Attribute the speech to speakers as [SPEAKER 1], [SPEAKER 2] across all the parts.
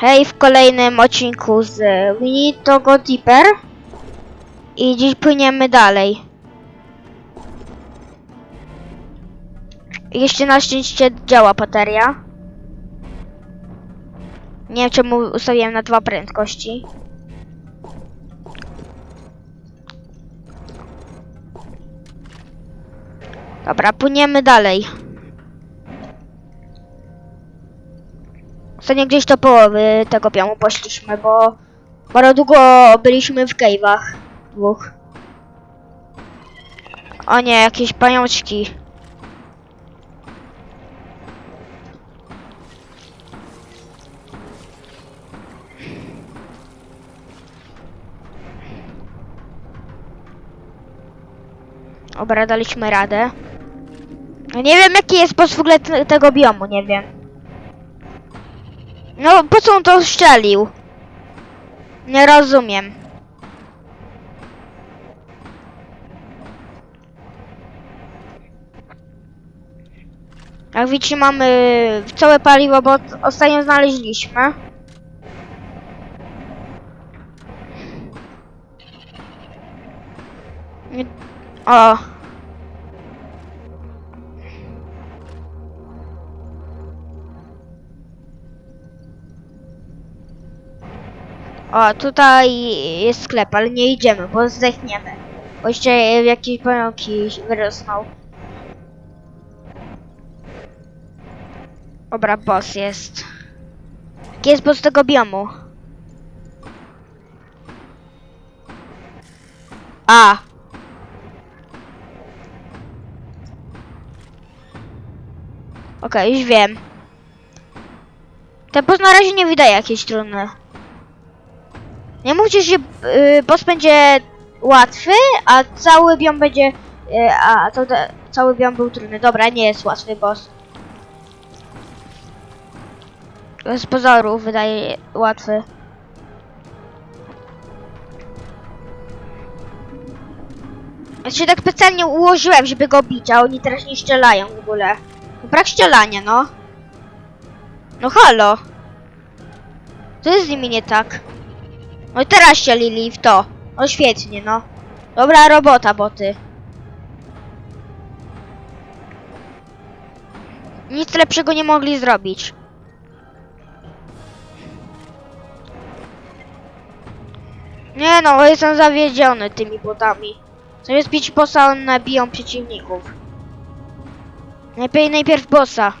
[SPEAKER 1] Hej, w kolejnym odcinku z We Need to Go Deeper. I dziś płyniemy dalej. Jeszcze na szczęście działa bateria. Nie wiem czemu ustawiłem na dwa prędkości. Dobra, płyniemy dalej. Ostatnio gdzieś do połowy tego biomu poszliśmy, bo bardzo długo byliśmy w cave'ach. Dwóch. O nie, jakieś pajączki. Dobra, daliśmy radę. Nie wiem jaki jest boss w ogóle te- tego biomu, nie wiem. No, po co on to strzelił? Nie rozumiem. Jak widzicie, mamy całe paliwo, bo ostatnio znaleźliśmy. O. O, tutaj jest sklep, ale nie idziemy, bo zdechniemy. Bo jeszcze jakieś pająki wyrosną. Dobra, boss jest. Jaki jest boss tego biomu? A. Okej, już wiem. Ten boss na razie nie wydaje jakieś trudne. Nie mówcie, że y, boss będzie łatwy, a cały biom będzie... Y, a to, cały biom był trudny. Dobra, nie jest łatwy boss. Z pozoru wydaje łatwy. Ja się tak specjalnie ułożyłem, żeby go bić, a oni teraz nie strzelają w ogóle. Brak strzelania, no. No halo. Co jest z nimi nie tak? No i teraz strzelili w to. No świetnie, no. Dobra robota, boty. Nic lepszego nie mogli zrobić. Nie no, jestem zawiedziony tymi botami. Zamiast bić bossa, one biją przeciwników. Najpierw, najpierw bossa.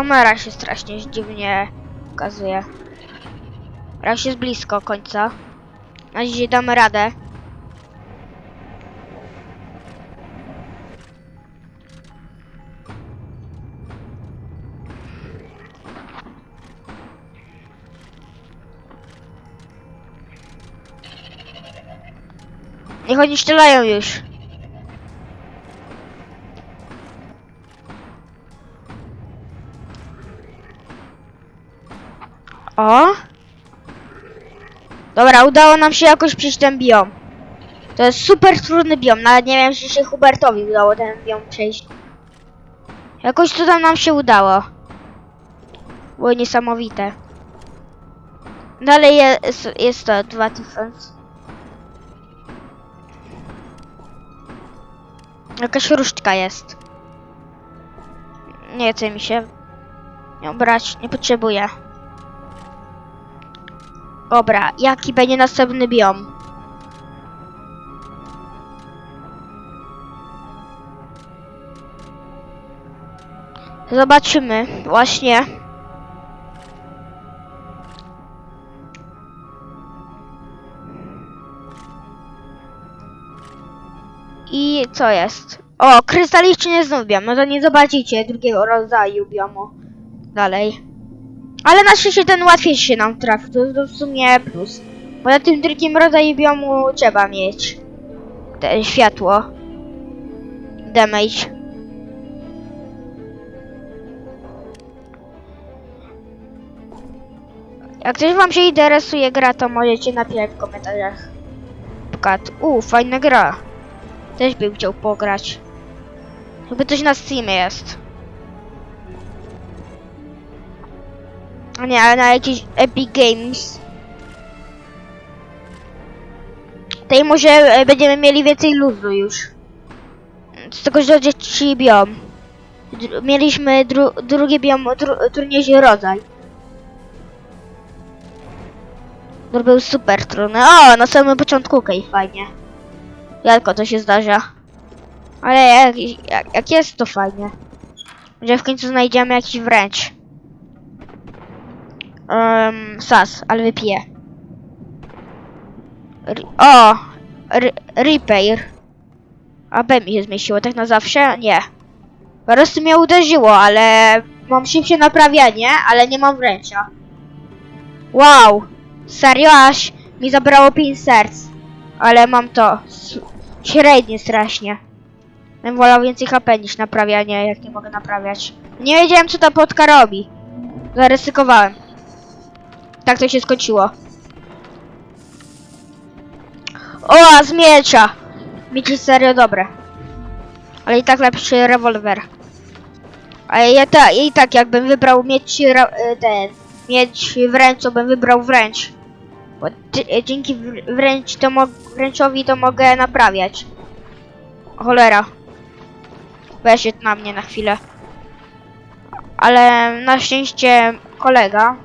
[SPEAKER 1] Kamera się strasznie dziwnie pokazuje. Raz jest blisko końca. Na dzisiaj damy radę. Niech oni strzelają już. O! Dobra, udało nam się jakoś przejść ten biom. To jest super trudny biom, nawet nie wiem, czy się Hubertowi udało ten biom przejść. Jakoś to tam nam się udało. Było niesamowite. Dalej jest, jest to dwa tysiące. Jakaś różdżka jest. Nie chce mi się ją brać, nie potrzebuję. Dobra, jaki będzie następny biom? Zobaczymy, właśnie. I co jest? O, krystalicznie znów biom. No to nie zobaczycie drugiego rodzaju biomu. Dalej. Ale na szczęście ten łatwiej się nam trafi, to, to w sumie plus. Bo na tym drugim rodzaju biomu trzeba mieć te światło. Damage. Jak ktoś wam się interesuje gra, to możecie napisać w komentarzach. Kat, u, fajna gra. Też bym chciał pograć. Chyba coś na Steamie jest. Nie, ale na jakiś Epic Games. Tutaj może e, będziemy mieli więcej luzu już. Z tego, że dzieci biom. Mieliśmy dru drugi biom, dru trudniejszy rodzaj. To był super trudny. O, na samym początku okej, fajnie. Rzadko to się zdarza. Ale jak, jak, jak jest, to fajnie. Że w końcu znajdziemy jakiś wręcz. Um, sas, ale wypiję. R o! Repair. A mi się zmieściło, tak na zawsze? Nie. Po prostu mnie uderzyło, ale mam szybsze naprawianie, ale nie mam wręcza. Wow! Serio, aż mi zabrało 5 serc. Ale mam to. Średnie strasznie. Bym wolał więcej HP niż naprawianie, jak nie mogę naprawiać. Nie wiedziałem, co ta potka robi. Zaryzykowałem. Tak to się skończyło. O, a z miecza! Miecz jest serio dobre. Ale i tak lepszy rewolwer. Ale ja ta, i tak jakbym wybrał ra- e, ten mieć wręcz, to bym wybrał wręcz. Bo e, dzięki wr- wręcz to wręczowi to mogę naprawiać. Cholera. Weź na mnie na chwilę. Ale na szczęście kolega.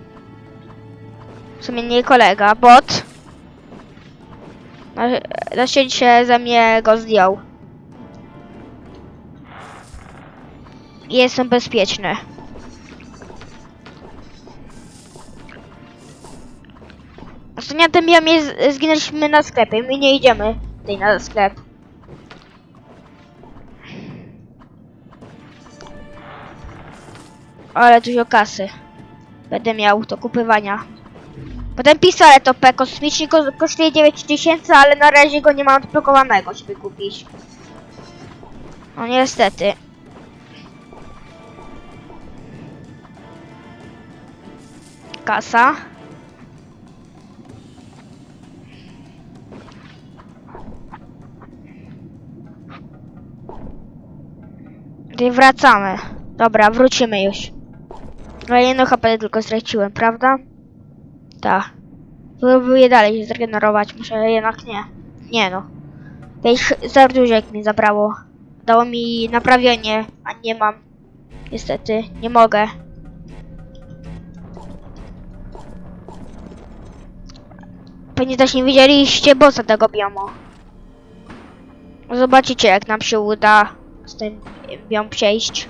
[SPEAKER 1] W sumie nie kolega, bot. Na, szczęście ze mnie go zdjął. Jestem bezpieczny. Ostatnio tym ja zginęliśmy na sklepie. My nie idziemy tutaj na sklep. Ale dużo kasy. Będę miał do kupywania. Potem pistolet OP kosmiczny ko kosztuje 9000, ale na razie go nie mam odblokowanego, żeby kupić. No niestety. Kasa. Tutaj wracamy. Dobra, wrócimy już. Ale jedno HP tylko straciłem, prawda? Tak. Próbuję dalej się zregenerować, muszę jednak nie. Nie no. Też serduszek mi zabrało. Dało mi naprawienie, a nie mam. Niestety, nie mogę. Pewnie też nie widzieliście bossa tego biomu. Zobaczycie jak nam się uda z tym biom przejść.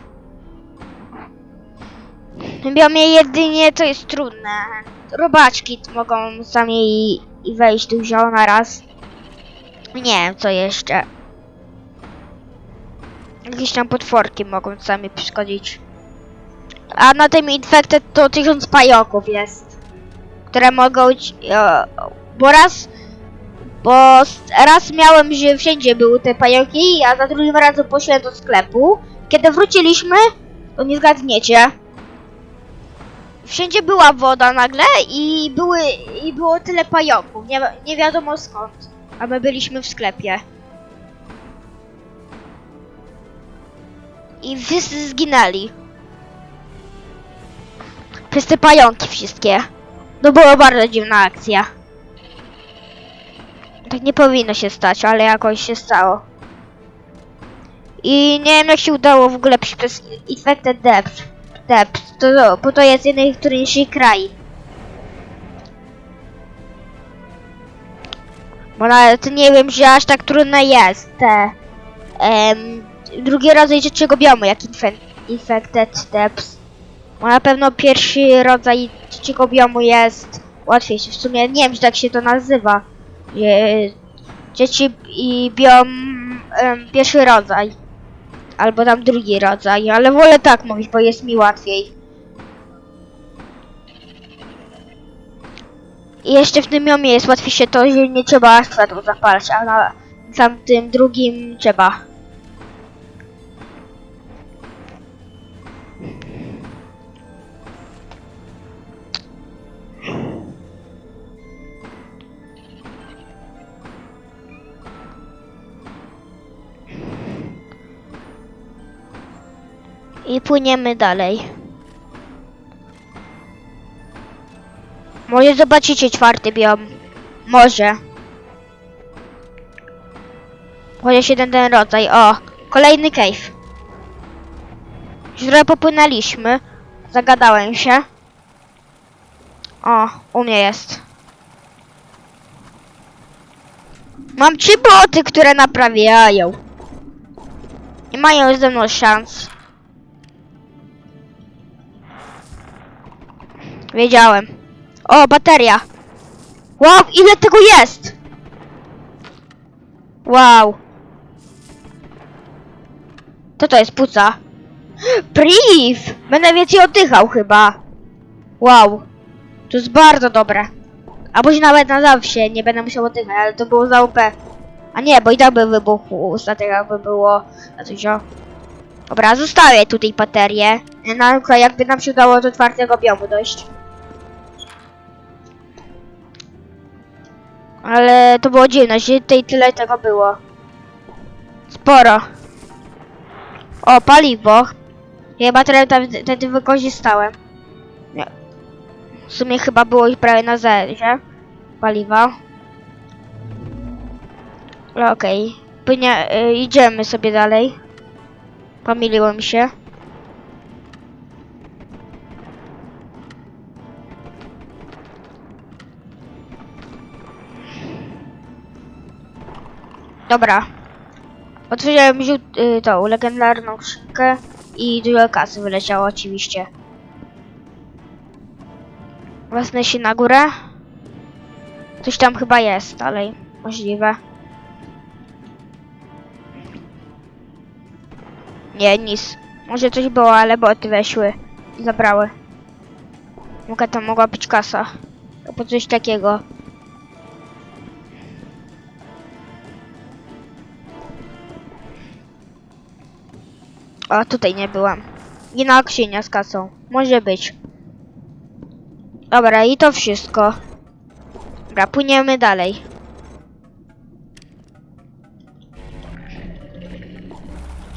[SPEAKER 1] Biomie jedynie to jest trudne. Robaczki tu mogą sami wejść dużo na raz. Nie wiem co jeszcze. Jakieś tam potworki mogą sami przeszkodzić. A na tym infected to tysiąc pająków jest. Które mogą... bo raz... Bo raz miałem, że wszędzie były te pająki, a za drugim razem poszedłem do sklepu. Kiedy wróciliśmy, to nie zgadniecie. Wszędzie była woda nagle i były i było tyle pająków. Nie, nie wiadomo skąd. A my byliśmy w sklepie. I wszyscy zginęli. Przez te pająki wszystkie. To była bardzo dziwna akcja. Tak nie powinno się stać, ale jakoś się stało. I nie wiem jak się udało w ogóle przez Infected Depth. Depth, to, bo to jest jeden z trudniejszych kraj. Bo nawet nie wiem, że aż tak trudne jest te em, drugi rodzaj trzeciego biomu, jak infe Infected Depths. Bo na pewno pierwszy rodzaj trzeciego biomu jest łatwiejszy. W sumie nie wiem, że tak się to nazywa. Je, i biom em, pierwszy rodzaj. Albo tam drugi rodzaj, ale wolę tak mówić, bo jest mi łatwiej. I jeszcze w tym biomie jest łatwiejsze to, że nie trzeba światło zapalać, a na tamtym drugim trzeba. I płyniemy dalej. Może zobaczycie czwarty biom. Może. Chociaż jeden ten rodzaj. O, kolejny cave. Trochę popłynęliśmy. Zagadałem się. O, u mnie jest. Mam trzy boty, które naprawiają. Nie mają ze mną szans. Wiedziałem. O, bateria. Wow, ile tego jest? Wow. Co to jest puca? Priv! Będę więcej oddychał chyba. Wow. To jest bardzo dobre. A później nawet na zawsze nie będę musiał oddychać, ale to było za OP. A nie, bo i tak by wybuchł statek, jakby było na dużo. Dobra, zostawię tutaj baterię. Przykład jakby nam się udało do czwartego biomu dojść. Ale to było dziwne, że tutaj tyle tego było. Sporo. O, paliwo. Ja tam wtedy wykorzystałem. Nie. W sumie chyba było już prawie na zerze. Paliwa. No, Okej. Płynie, y, idziemy sobie dalej. Pomyliło mi się. Dobra. Otworzyłem y, tą legendarną skrzynkę i dużo kasy wyleciało oczywiście. Wezmę się na górę. Coś tam chyba jest, ale możliwe. Nie, nic. Może coś było, ale boty weszły zabrały. Mogę to mogła być kasa. Albo coś takiego. A tutaj nie byłam. Nie na skrzynia z kasą. Może być. Dobra, i to wszystko. Dobra, płyniemy dalej.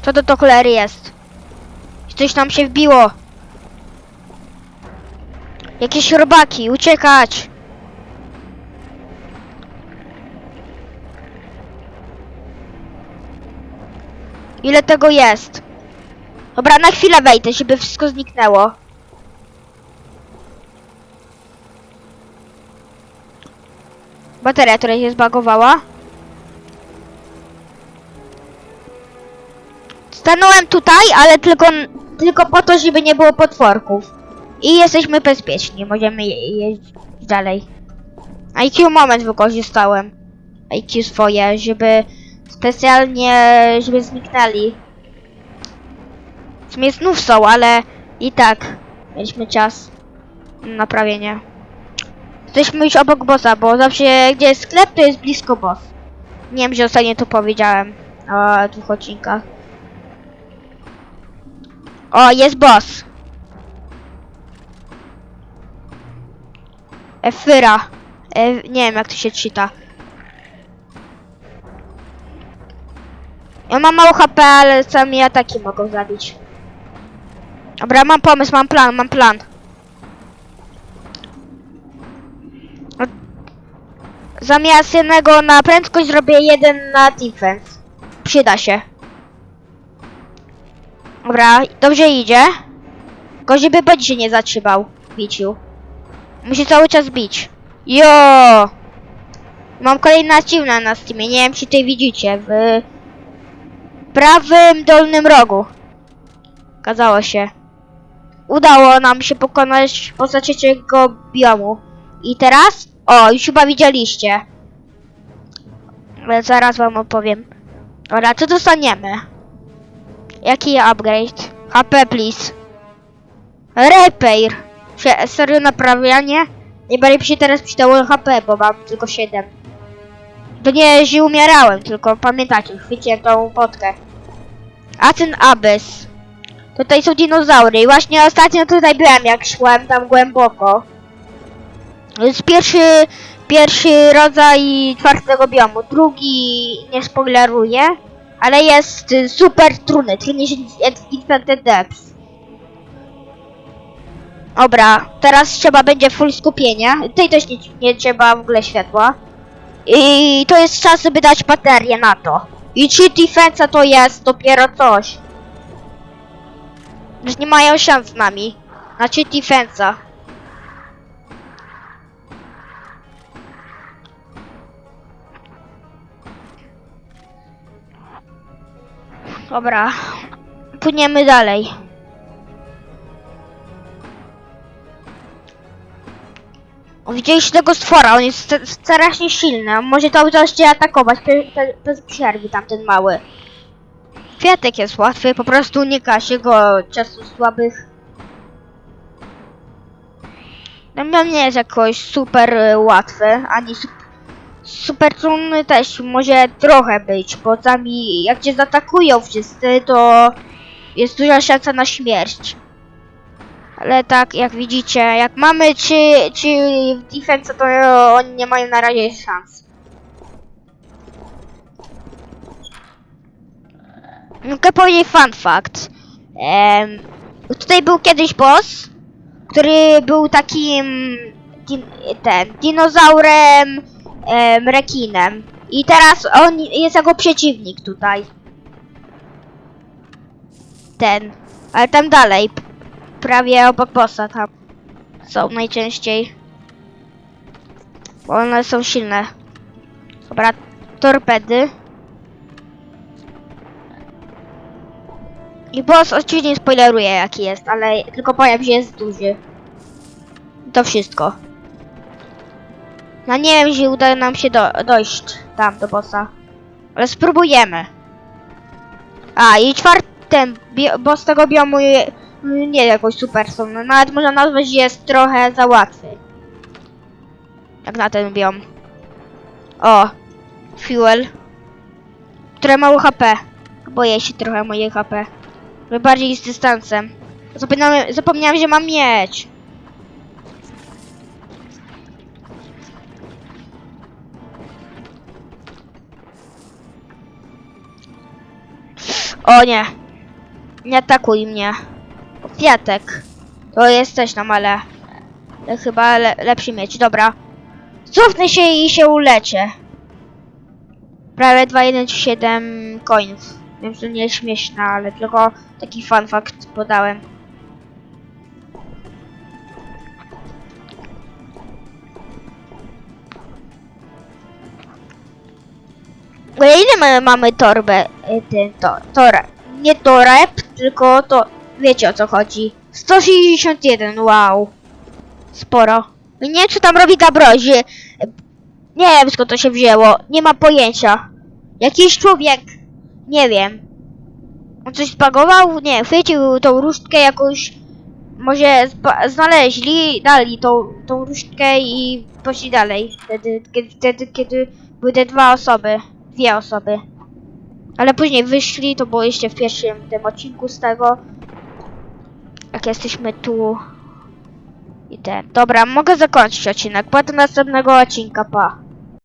[SPEAKER 1] Co to to cholery jest? Coś nam się wbiło. Jakieś robaki, uciekać! Ile tego jest? Dobra, na chwilę wejdę, żeby wszystko zniknęło. Bateria, która się zbagowała. Stanąłem tutaj, ale tylko, tylko po to, żeby nie było potworków. I jesteśmy bezpieczni, możemy je- jeździć dalej. IQ moment wykorzystałem. IQ swoje, żeby specjalnie, żeby zniknęli. W sumie znów są, ale i tak mieliśmy czas na naprawienie. Jesteśmy już obok bossa, bo zawsze gdzie jest sklep, to jest blisko boss. Nie wiem, że ostatnio to powiedziałem o dwóch odcinkach. O, jest boss. Efyra. E, nie wiem jak to się czyta. Ja mam mało HP, ale sami ataki mogą zabić. Dobra, mam pomysł, mam plan, mam plan. Zamiast jednego na prędkość zrobię jeden na defense. Przyda się. Dobra, dobrze idzie. Tylko żeby bądź się nie zatrzymał w biciu. Musi cały czas bić. Jo! Mam kolejny achievement na Steamie, nie wiem czy tutaj widzicie, w prawym dolnym rogu. Okazało się. Udało nam się pokonać poza trzeciego biomu. I teraz? O, już chyba widzieliście. Zaraz wam opowiem. Dobra, co dostaniemy? Jaki upgrade? HP, please. Repair. Se- Serio naprawianie? Najbardziej mi się teraz przydało HP, bo mam tylko 7. To nie, że umierałem, tylko pamiętacie, chwyciłem tą potkę. A ten Abyss. Tutaj są dinozaury i właśnie ostatnio tutaj byłem, jak szłem tam głęboko. To jest pierwszy, pierwszy rodzaj czwartego biomu. Drugi nie spoileruję, ale jest super trudny, trudniejszy niż Infected Depths. Dobra, teraz trzeba będzie full skupienia. Tutaj też nie, nie trzeba w ogóle światła. I to jest czas, żeby dać baterię na to. I cheat defensa to jest dopiero coś. Już nie mają szans z nami. Na cheat defensa. Dobra. Płyniemy dalej. Widzieliście tego stwora, on jest st- strasznie silny. Może cały czas cię atakować bez przerwy, tamten mały. Kwiatek jest łatwy, po prostu unika się go czasu słabych. No nie jest jakoś super y, łatwy, ani su super trudny też może trochę być, bo sami jak cię zaatakują wszyscy, to jest duża szansa na śmierć. Ale tak, jak widzicie, jak mamy czy, czy w defense, to oni nie mają na razie szans. Mogę powiedzieć fun fact. Tutaj był kiedyś boss, który był takim din, ten, dinozaurem em, rekinem. I teraz on jest jako przeciwnik tutaj. Ten. Ale tam dalej. Prawie obok bossa tam. Są najczęściej. Bo one są silne. Dobra, torpedy. I boss oczywiście nie spoileruje jaki jest, ale tylko powiem, że jest duży. To wszystko. No nie wiem, czy uda nam się do, dojść tam do bossa. Ale spróbujemy. A i czwarty bi- boss tego biomu je- nie jakoś super są. No, nawet można nazwać, że jest trochę za łatwy. Jak na ten biom. O, fuel. Które mało HP. Boję się trochę moje HP. Bardziej z dystansem. Zapomniałem, zapomniałem, że mam mieć. O nie. Nie atakuj mnie. Kwiatek. To jest też tam, ale... ale Chyba le lepszy mieć. Dobra. Cofnę się i się uleczę. Prawie 217 coins. Wiem, że nie jest śmieszne, ale tylko taki fun fact podałem. Ile my mamy torbę? y, Ten, to. Nie toreb, tylko to. Wiecie o co chodzi. 161, wow. Sporo. Nie wiem, co tam robi Gabrozi. Nie wiem skąd to się wzięło. Nie mam pojęcia. Jakiś człowiek. Nie wiem. On coś spagował? Nie, chwycił tą różdżkę jakoś. Może znaleźli, dali tą, tą różdżkę i poszli dalej. Wtedy, kiedy, kiedy były te dwa osoby. Dwie osoby. Ale później wyszli, to było jeszcze w pierwszym tym odcinku z tego. Jak jesteśmy tu. I ten. Dobra, mogę zakończyć odcinek. Potem następnego odcinka, pa.